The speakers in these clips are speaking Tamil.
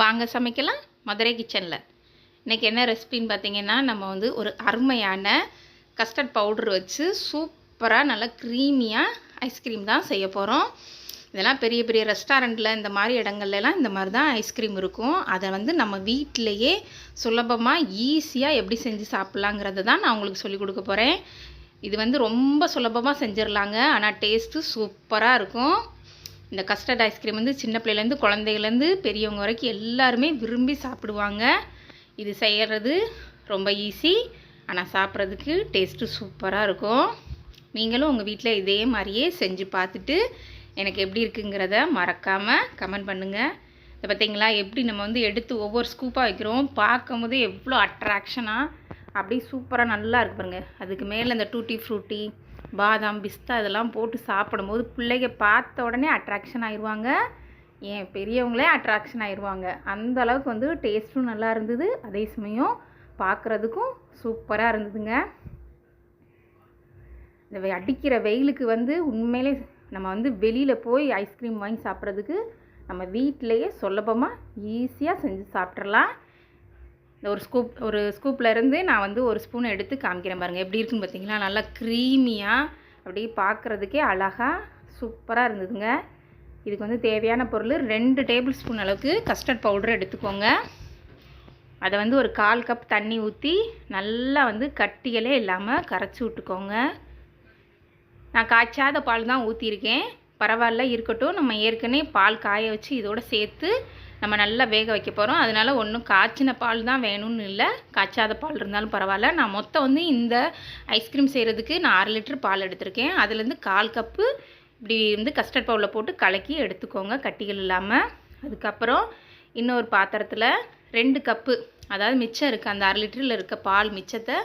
வாங்க சமைக்கலாம். மதுரை கிச்சனில். இன்றைக்கி என்ன ரெசிபின்னு பார்த்தீங்கன்னா நம்ம வந்து ஒரு அருமையான கஸ்டர்ட் பவுடர் வச்சு சூப்பராக நல்லா க்ரீமியாக ஐஸ்கிரீம் தான் செய்ய போகிறோம் இதெல்லாம் பெரிய பெரிய ரெஸ்டாரண்ட்டில் இந்த மாதிரி இடங்கள்லாம் இந்த மாதிரி தான் ஐஸ்கிரீம் இருக்கும். அதை வந்து நம்ம வீட்டிலையே சுலபமாக ஈஸியாக எப்படி செஞ்சு சாப்பிட்லாங்கிறத தான் நான் உங்களுக்கு சொல்லிக் கொடுக்க போகிறேன் இது வந்து ரொம்ப சுலபமாக செஞ்சிடலாங்க. ஆனால் டேஸ்ட்டு சூப்பராக இருக்கும். இந்த கஸ்டர்ட் ஐஸ்கிரீம் வந்து சின்ன பிள்ளைலேருந்து குழந்தைகள்லேருந்து பெரியவங்க வரைக்கும் எல்லாருமே விரும்பி சாப்பிடுவாங்க. இது செய்கிறது ரொம்ப ஈஸி ஆனால் சாப்பிட்றதுக்கு டேஸ்ட்டு சூப்பராக இருக்கும். நீங்களும் உங்கள் வீட்டில் இதே மாதிரியே செஞ்சு பார்த்துட்டு எனக்கு எப்படி இருக்குங்கிறத மறக்காமல் கமெண்ட் பண்ணுங்கள் இதை பார்த்திங்களா? எப்படி நம்ம வந்து எடுத்து ஒவ்வொரு ஸ்கூப்பாக வைக்கிறோம். பார்க்கும்போது எவ்வளோ அட்ராக்ஷனாக அப்படியே சூப்பராக நல்லா இருக்கு பாருங்க. அதுக்கு மேலே இந்த டூட்டி ஃப்ரூட்டி பாதாம் பிஸ்தா இதெல்லாம் போட்டு சாப்பிடும்போது பிள்ளைங்க பார்த்த உடனே அட்ராக்ஷன் ஆயிடுவாங்க ஏன் பெரியவங்களே அட்ராக்ஷன் ஆயிடுவாங்க அந்த அளவுக்கு வந்து டேஸ்ட்டும் நல்லா இருந்தது. அதே சமயம் பார்க்குறதுக்கும் சூப்பராக இருந்ததுங்க. இந்த அடிக்கிற வெயிலுக்கு வந்து உண்மையிலே நம்ம வந்து வெளியில் போய் ஐஸ்கிரீம் வாங்கி சாப்பிட்றதுக்கு நம்ம வீட்டிலையே சுலபமாக ஈஸியாக செஞ்சு சாப்பிட்றலாம் இந்த ஒரு ஸ்கூப் ஒரு ஸ்கூப்லேருந்து நான் வந்து ஒரு ஸ்பூன் எடுத்து காமிக்கிறேன் பாருங்கள் எப்படி இருக்குன்னு பார்த்தீங்களா? நல்லா க்ரீமியாக அப்படியே பார்க்குறதுக்கே அழகாக சூப்பராக இருந்ததுங்க. இதுக்கு வந்து தேவையான பொருள் ரெண்டு டேபிள் ஸ்பூன் அளவுக்கு கஸ்டர்ட் பவுடர் எடுத்துக்கோங்க. அதை வந்து ஒரு கால் கப் தண்ணி ஊற்றி நல்லா வந்து கட்டிகளே இல்லாமல் கரைச்சி விட்டுக்கோங்க. நான் காய்ச்சாத பால் தான் ஊற்றிருக்கேன் பரவாயில்ல இருக்கட்டும். நம்ம ஏற்கனவே பால் காய வச்சு இதோடு சேர்த்து நம்ம நல்லா வேக வைக்க போகிறோம் அதனால் ஒன்றும் காய்ச்சின பால் தான் வேணும்னு இல்லை. காய்ச்சாத பால் இருந்தாலும் பரவாயில்ல. நான் மொத்தம் வந்து இந்த ஐஸ்கிரீம் செய்கிறதுக்கு நான் அரை லிட்டர் பால் எடுத்திருக்கேன். அதுலேருந்து கால் கப்பு இப்படி வந்து கஸ்டர்ட் பவுலில் போட்டு கலக்கி எடுத்துக்கோங்க கட்டிகள் இல்லாமல் அதுக்கப்புறம் இன்னொரு பாத்திரத்தில் ரெண்டு கப்பு அதாவது மிச்சம் இருக்குது அந்த அரை லிட்டரில் இருக்க பால் மிச்சத்தை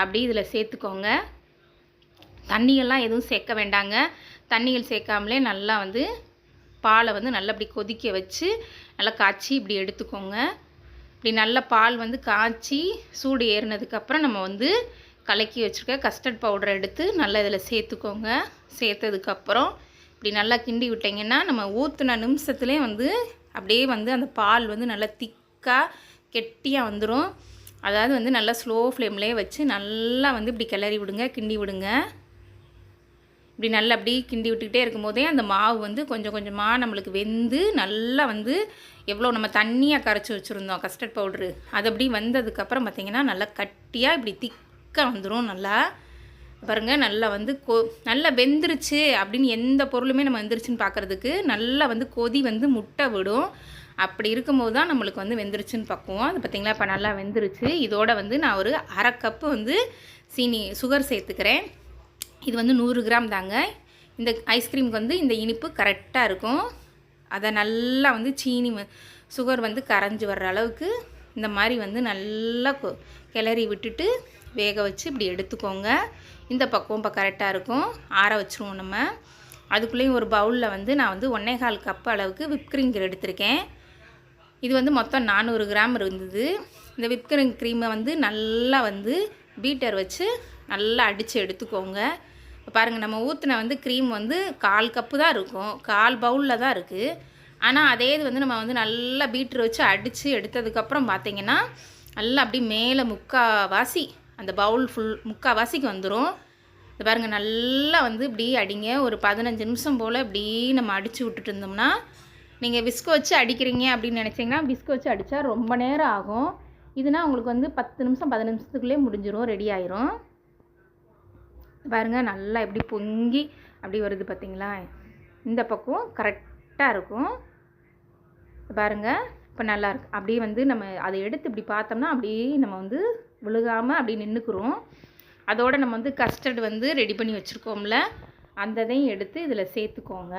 அப்படி இதில் சேர்த்துக்கோங்க. தண்ணியெல்லாம் எதுவும் சேர்க்க வேண்டாங்க. தண்ணிகள் சேர்க்காமலே நல்லா வந்து பாலை வந்து நல்லா இப்படி கொதிக்க வச்சு நல்லா காய்ச்சி இப்படி எடுத்துக்கோங்க. இப்படி நல்ல பால் வந்து காய்ச்சி சூடு ஏறினதுக்கப்புறம் நம்ம வந்து கலக்கி வச்சுருக்க கஸ்டர்ட் பவுடரை எடுத்து நல்லா இதில் சேர்த்துக்கோங்க. சேர்த்ததுக்கப்புறம் இப்படி நல்லா கிண்டி விட்டிங்கன்னா நம்ம ஊற்றுன நிமிஷத்துலேயே வந்து அப்படியே வந்து அந்த பால் வந்து நல்லா திக்காக கெட்டியாக வந்துடும் அதாவது வந்து நல்லா ஸ்லோ ஃப்ளேம்லேயே வச்சு நல்லா வந்து இப்படி கிளறி விடுங்க கிண்டி விடுங்க. இப்படி நல்லா அப்படி கிண்டி விட்டுக்கிட்டே இருக்கும்போதே அந்த மாவு வந்து கொஞ்சம் கொஞ்சமாக நம்மளுக்கு வெந்து நல்லா வந்து எவ்வளோ நம்ம தண்ணியாக கரைச்சி வச்சுருந்தோம் கஸ்டர்ட் பவுட்ரு அது அப்படி வந்ததுக்கப்புறம் பார்த்திங்கன்னா நல்லா கட்டியாக இப்படி திக்காக வந்துடும் நல்லா பாருங்க நல்லா வந்து கொ நல்லா வெந்துருச்சு அப்படின்னு எந்த பொருளுமே நம்ம வெந்துருச்சுன்னு பார்க்குறதுக்கு நல்லா வந்து கொதி வந்து முட்டை விடும். அப்படி இருக்கும்போது தான் நம்மளுக்கு வந்து வெந்துருச்சுன்னு பார்க்குவோம் அது பார்த்திங்களா இப்போ நல்லா வெந்துருச்சு. இதோட வந்து நான் ஒரு அரை கப்பு வந்து சீனி சுகர் சேர்த்துக்கிறேன். இது வந்து நூறு கிராம் தாங்க. இந்த ஐஸ்கிரீமுக்கு வந்து இந்த இனிப்பு கரெக்டாக இருக்கும். அதை நல்லா வந்து சீனி சுகர் வந்து கரைஞ்சி வர்ற அளவுக்கு இந்த மாதிரி வந்து நல்லா கொ- கிளறி விட்டுட்டு வேக வச்சு இப்படி எடுத்துக்கோங்க. இந்த பக்குவம் இப்போ கரெக்டாக இருக்கும். ஆற வச்சுருவோம் நம்ம. அதுக்குள்ளேயும் ஒரு பவுலில் வந்து நான் வந்து ஒன்னேகால் கப் அளவுக்கு விப்கிரீம் எடுத்திருக்கேன். இது வந்து மொத்தம் நானூறு கிராம் இருந்தது. இந்த விப்கிரீம் க்ரீமை வந்து நல்லா வந்து பீட்டர் வச்சு நல்லா அடித்து எடுத்துக்கோங்க. பாருங்கள் நம்ம ஊற்றின வந்து க்ரீம் வந்து கால் கப்பு தான் இருக்கும். கால் பவுலில் தான் இருக்குது ஆனால் அதே இது வந்து நம்ம வந்து நல்லா பீட்டர் வச்சு அடித்து எடுத்ததுக்கப்புறம் பார்த்தீங்கன்னா நல்லா அப்படி மேலே முக்காவாசி அந்த பவுல் ஃபுல் முக்காவாசிக்கு வந்துடும் இது பாருங்கள் நல்லா வந்து இப்படி அடிங்க. ஒரு பதினஞ்சு நிமிஷம் போல் இப்படி நம்ம அடித்து விட்டுட்டு இருந்தோம்னா நீங்கள் விஸ்கோ வச்சு அடிக்கிறீங்க அப்படின்னு நினச்சிங்கன்னா விஸ்கோ வச்சு அடித்தா ரொம்ப நேரம் ஆகும். இதுனா உங்களுக்கு வந்து பத்து நிமிஷம் பதினஞ்சு நிமிஷத்துக்குள்ளே முடிஞ்சிடும் ரெடி ஆயிரும். பாருங்க நல்லா எப்படி பொங்கி அப்படி வருது பார்த்திங்களா இந்த பக்கம் கரெக்டாக இருக்கும். பாருங்க இப்போ நல்லாயிருக்கு அப்படியே வந்து நம்ம அதை எடுத்து இப்படி பார்த்தோம்னா அப்படியே நம்ம வந்து விழுகாமல் அப்படியே நின்றுக்குறோம் அதோட நம்ம வந்து கஸ்டர்டு வந்து ரெடி பண்ணி வச்சுருக்கோம்ல அந்த இதையும் எடுத்து இதில் சேர்த்துக்கோங்க.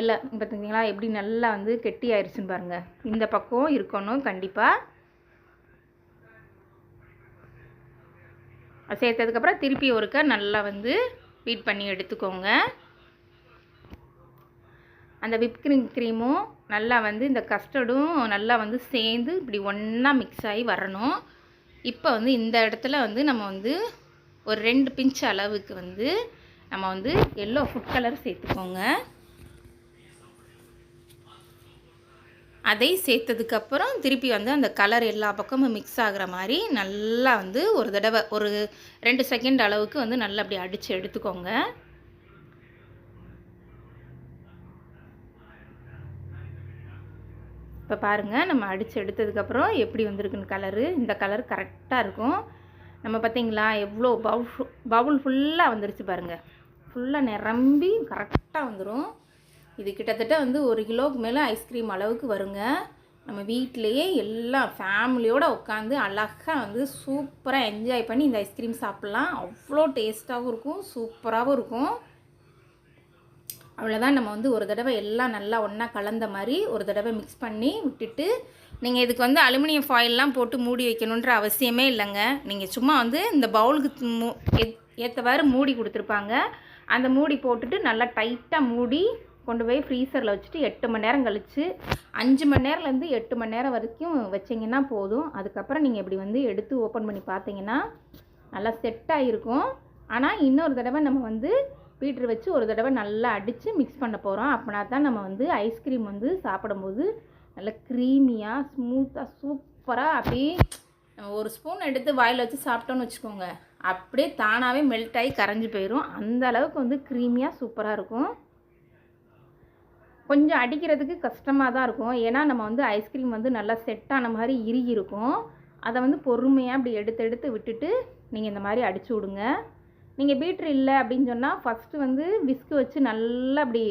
எல்லாம் பார்த்தீங்களா எப்படி நல்லா வந்து கெட்டி ஆயிடுச்சுன்னு பாருங்கள் இந்த பக்கம் இருக்கணும் கண்டிப்பாக சேர்த்ததுக்கப்புறம் திருப்பி ஒருக்க நல்லா வந்து பீட் பண்ணி எடுத்துக்கோங்க. அந்த விப்கிரீம் க்ரீமும் நல்லா வந்து இந்த கஸ்டர்டும் நல்லா வந்து சேர்ந்து இப்படி ஒன்றா மிக்ஸ் ஆகி வரணும். இப்போ வந்து இந்த இடத்துல வந்து நம்ம வந்து ஒரு ரெண்டு பிஞ்ச் அளவுக்கு வந்து நம்ம வந்து எல்லோ ஃபுட் கலர் சேர்த்துக்கோங்க. அதை சேர்த்ததுக்கப்புறம் திருப்பி வந்து அந்த கலர் எல்லா பக்கமும் மிக்ஸ் ஆகுற மாதிரி நல்லா வந்து ஒரு தடவை ஒரு ரெண்டு செகண்ட் அளவுக்கு வந்து நல்லா அப்படி அடித்து எடுத்துக்கோங்க. இப்போ பாருங்கள் நம்ம அடித்து எடுத்ததுக்கப்புறம் எப்படி வந்திருக்குன்னு கலரு இந்த கலர் கரெக்டாக இருக்கும். நம்ம பார்த்தீங்களா எவ்வளோ பவுல் பவுல் ஃபுல்லாக வந்துருச்சு பாருங்கள் ஃபுல்லாக நிரம்பி கரெக்டாக வந்துடும் இது கிட்டத்தட்ட வந்து ஒரு கிலோவுக்கு மேலே ஐஸ்கிரீம் அளவுக்கு வருங்க. நம்ம வீட்டிலையே எல்லாம் ஃபேமிலியோடு உட்காந்து அழகாக வந்து சூப்பராக என்ஜாய் பண்ணி இந்த ஐஸ்கிரீம் சாப்பிட்லாம். அவ்வளோ டேஸ்ட்டாகவும் இருக்கும் சூப்பராகவும் இருக்கும். அவ்வளோதான் நம்ம வந்து ஒரு தடவை எல்லாம் நல்லா ஒன்றா கலந்த மாதிரி ஒரு தடவை மிக்ஸ் பண்ணி விட்டுட்டு நீங்கள் இதுக்கு வந்து அலுமினியம் ஃபாயில்லாம் போட்டு மூடி வைக்கணுன்ற அவசியமே இல்லைங்க. நீங்கள் சும்மா வந்து இந்த பவுலுக்கு மூ ஏற்றவாறு மூடி கொடுத்துருப்பாங்க. அந்த மூடி போட்டுட்டு நல்லா டைட்டாக மூடி கொண்டு போய் ஃப்ரீசரில் வச்சுட்டு எட்டு மணி நேரம் கழித்து அஞ்சு மணி நேரம்லேருந்து எட்டு மணி நேரம் வரைக்கும் வச்சிங்கன்னா போதும். அதுக்கப்புறம் நீங்கள் இப்படி வந்து எடுத்து ஓப்பன் பண்ணி பார்த்தீங்கன்னா நல்லா செட் ஆகிருக்கும் ஆனால் இன்னொரு தடவை நம்ம வந்து பீட்ரு வச்சு ஒரு தடவை நல்லா அடித்து மிக்ஸ் பண்ண போகிறோம் அப்படின்னா தான் நம்ம வந்து ஐஸ்கிரீம் வந்து சாப்பிடும்போது நல்லா க்ரீமியாக ஸ்மூத்தாக சூப்பராக அப்படியே நம்ம ஒரு ஸ்பூன் எடுத்து வாயில் வச்சு சாப்பிட்டோன்னு வச்சுக்கோங்க. அப்படியே தானாகவே மெல்ட் ஆகி கரைஞ்சி போயிடும் அந்த அளவுக்கு வந்து க்ரீமியாக சூப்பராக இருக்கும். கொஞ்சம் அடிக்கிறதுக்கு கஷ்டமாக தான் இருக்கும். ஏன்னா நம்ம வந்து ஐஸ்கிரீம் வந்து நல்லா செட் ஆன மாதிரி இறுகி இருக்கும். அதை வந்து பொறுமையாக அப்படி எடுத்து எடுத்து விட்டுட்டு நீங்கள் இந்த மாதிரி அடிச்சு விடுங்க. நீங்கள் பீட்ரு இல்லை அப்படின்னு சொன்னால் ஃபஸ்ட்டு வந்து விஸ்கு வச்சு நல்லா அப்படி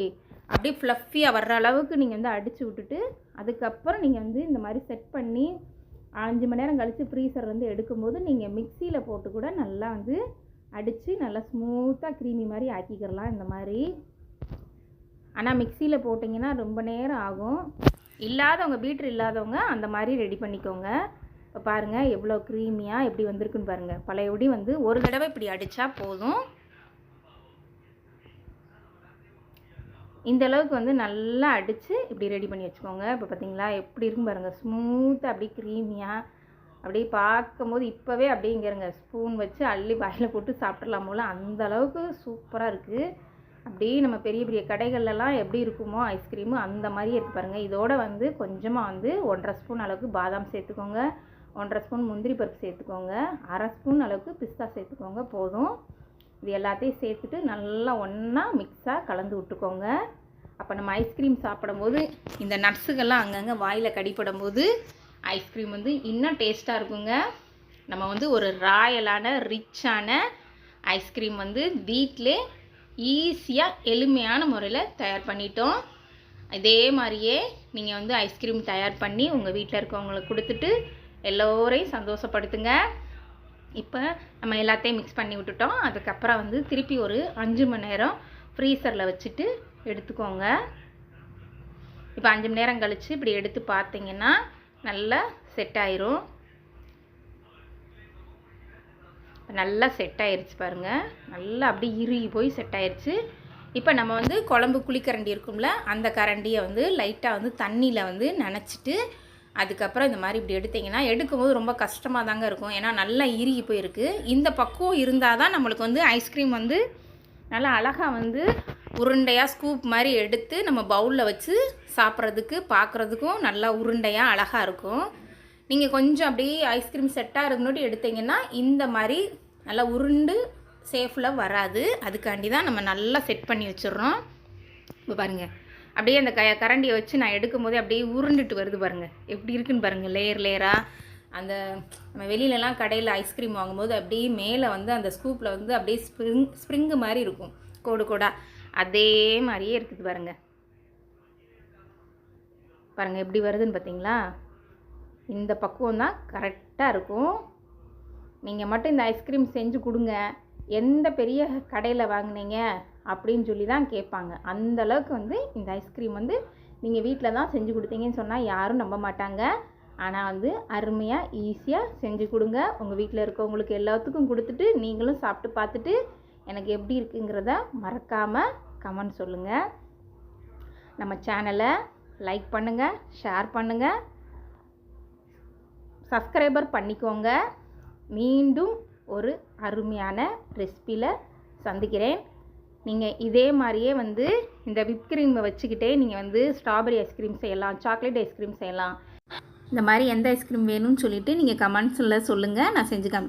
அப்படியே ஃப்ளஃபியாக வர்ற அளவுக்கு நீங்கள் வந்து அடித்து விட்டுட்டு அதுக்கப்புறம் நீங்கள் வந்து இந்த மாதிரி செட் பண்ணி அஞ்சு மணி நேரம் கழித்து ஃப்ரீசர் வந்து எடுக்கும்போது நீங்கள் மிக்சியில் போட்டு கூட நல்லா வந்து அடித்து நல்லா ஸ்மூத்தாக க்ரீமி மாதிரி ஆக்கிக்கிறலாம் இந்த மாதிரி. ஆனால் மிக்சியில் போட்டிங்கன்னா ரொம்ப நேரம் ஆகும். இல்லாதவங்க பீட்ரு இல்லாதவங்க அந்த மாதிரி ரெடி பண்ணிக்கோங்க. இப்போ பாருங்கள் எவ்வளோ க்ரீமியாக எப்படி வந்திருக்குன்னு பாருங்கள் பழையபடி வந்து ஒரு தடவை இப்படி அடித்தா போதும். இந்த அளவுக்கு வந்து நல்லா அடித்து இப்படி ரெடி பண்ணி வச்சுக்கோங்க. இப்போ பார்த்தீங்களா எப்படி இருக்கும் பாருங்கள் ஸ்மூத்தாக அப்படியே க்ரீமியாக அப்படியே பார்க்கும்போது இப்போவே அப்படியே இங்கேருங்க ஸ்பூன் வச்சு அள்ளி வாயில் போட்டு சாப்பிட்லாம் போல். அந்த அளவுக்கு சூப்பராக இருக்குது அப்படியே நம்ம பெரிய பெரிய கடைகள்லாம் எப்படி இருக்குமோ ஐஸ்கிரீமு அந்த மாதிரி எடுத்து பாருங்கள் இதோட வந்து கொஞ்சமாக வந்து ஒன்றரை ஸ்பூன் அளவுக்கு பாதாம் சேர்த்துக்கோங்க. ஒன்றரை ஸ்பூன் முந்திரி பருப்பு சேர்த்துக்கோங்க. அரை ஸ்பூன் அளவுக்கு பிஸ்தா சேர்த்துக்கோங்க போதும். இது எல்லாத்தையும் சேர்த்துட்டு நல்லா ஒன்றா மிக்ஸாக கலந்து விட்டுக்கோங்க. அப்போ நம்ம ஐஸ்கிரீம் சாப்பிடும்போது இந்த நட்ஸுகள்லாம் அங்கங்கே வாயில் கடிப்படும் போது ஐஸ்கிரீம் வந்து இன்னும் டேஸ்ட்டாக இருக்குங்க. நம்ம வந்து ஒரு ராயலான ரிச்சான ஐஸ்கிரீம் வந்து வீட்டிலே ஈஸியாக எளிமையான முறையில் தயார் பண்ணிட்டோம். இதே மாதிரியே நீங்கள் வந்து ஐஸ்கிரீம் தயார் பண்ணி உங்கள் வீட்டில் இருக்கவங்களுக்கு கொடுத்துட்டு எல்லோரையும் சந்தோஷப்படுத்துங்க. இப்போ நம்ம எல்லாத்தையும் மிக்ஸ் பண்ணி விட்டுட்டோம். அதுக்கப்புறம் வந்து திருப்பி ஒரு அஞ்சு மணி நேரம் ஃப்ரீசரில் வச்சுட்டு எடுத்துக்கோங்க. இப்போ அஞ்சு மணி நேரம் கழித்து இப்படி எடுத்து பார்த்தீங்கன்னா நல்லா செட் ஆயிரும். நல்லா செட் ஆயிருச்சு பாருங்கள் நல்லா அப்படியே இறுகி போய் செட் ஆயிருச்சு. இப்போ நம்ம வந்து குழம்பு குழிக்கரண்டி இருக்கும்ல அந்த கரண்டியை வந்து லைட்டாக வந்து தண்ணியில் வந்து நனைச்சிட்டு அதுக்கப்புறம் இந்த மாதிரி இப்படி எடுத்தீங்கன்னா எடுக்கும்போது ரொம்ப கஷ்டமாக தாங்க இருக்கும். ஏன்னா நல்லா இறுகி போயிருக்கு. இந்த பக்குவம் இருந்தால் தான் நம்மளுக்கு வந்து ஐஸ்கிரீம் வந்து நல்லா அழகாக வந்து உருண்டையாக ஸ்கூப் மாதிரி எடுத்து நம்ம பவுலில் வச்சு சாப்பிட்றதுக்கு பார்க்குறதுக்கும் நல்லா உருண்டையாக அழகாக இருக்கும். நீங்கள் கொஞ்சம் அப்படியே ஐஸ்கிரீம் செட்டாக இருக்கணுட்டு எடுத்தீங்கன்னா இந்த மாதிரி நல்லா உருண்டு சேஃபில் வராது. அதுக்காண்டி தான் நம்ம நல்லா செட் பண்ணி வச்சிடுறோம். இப்போ பாருங்கள் அப்படியே அந்த க கரண்டியை வச்சு நான் எடுக்கும் போதே அப்படியே உருண்டுட்டு வருது பாருங்கள் எப்படி இருக்குன்னு பாருங்கள் லேயர் லேயராக அந்த நம்ம வெளியிலலாம் கடையில் ஐஸ்கிரீம் வாங்கும்போது அப்படியே மேலே வந்து அந்த ஸ்கூப்பில் வந்து அப்படியே ஸ்ப்ரிங் ஸ்ப்ரிங்கு மாதிரி இருக்கும். கோடு கோடாக அதே மாதிரியே இருக்குது பாருங்கள் பாருங்கள் எப்படி வருதுன்னு பார்த்தீங்களா? இந்த பக்குவம் தான் கரெக்டாக இருக்கும். நீங்கள் மட்டும் இந்த ஐஸ்கிரீம் செஞ்சு கொடுங்க. எந்த பெரிய கடையில் வாங்குனீங்க? அப்படின்னு சொல்லி தான் கேட்பாங்க. அந்த அளவுக்கு வந்து இந்த ஐஸ்கிரீம் வந்து நீங்கள் வீட்டில் தான் செஞ்சு கொடுத்தீங்கன்னு சொன்னால் யாரும் நம்ப மாட்டாங்க. ஆனால் வந்து அருமையாக ஈஸியாக செஞ்சு கொடுங்க. உங்கள் வீட்டில் இருக்கவங்களுக்கு எல்லாத்துக்கும் கொடுத்துட்டு நீங்களும் சாப்பிட்டு பார்த்துட்டு எனக்கு எப்படி இருக்குங்கிறத மறக்காமல் கமெண்ட் சொல்லுங்கள் நம்ம சேனலை லைக் பண்ணுங்கள் ஷேர் பண்ணுங்கள் சப்ஸ்கிரைபர் பண்ணிக்கோங்க. மீண்டும் ஒரு அருமையான ரெசிப்பியில் சந்திக்கிறேன். நீங்கள் இதே மாதிரியே வந்து இந்த விப் க்ரீமை வச்சுக்கிட்டே நீங்கள் வந்து ஸ்ட்ராபெரி ஐஸ்கிரீம் செய்யலாம் சாக்லேட் ஐஸ்கிரீம் செய்யலாம். இந்த மாதிரி எந்த ஐஸ்கிரீம் வேணும்னு சொல்லிவிட்டு நீங்கள் கமெண்ட்ஸில் சொல்லுங்கள் நான் செஞ்சு காமிக்கிறேன்.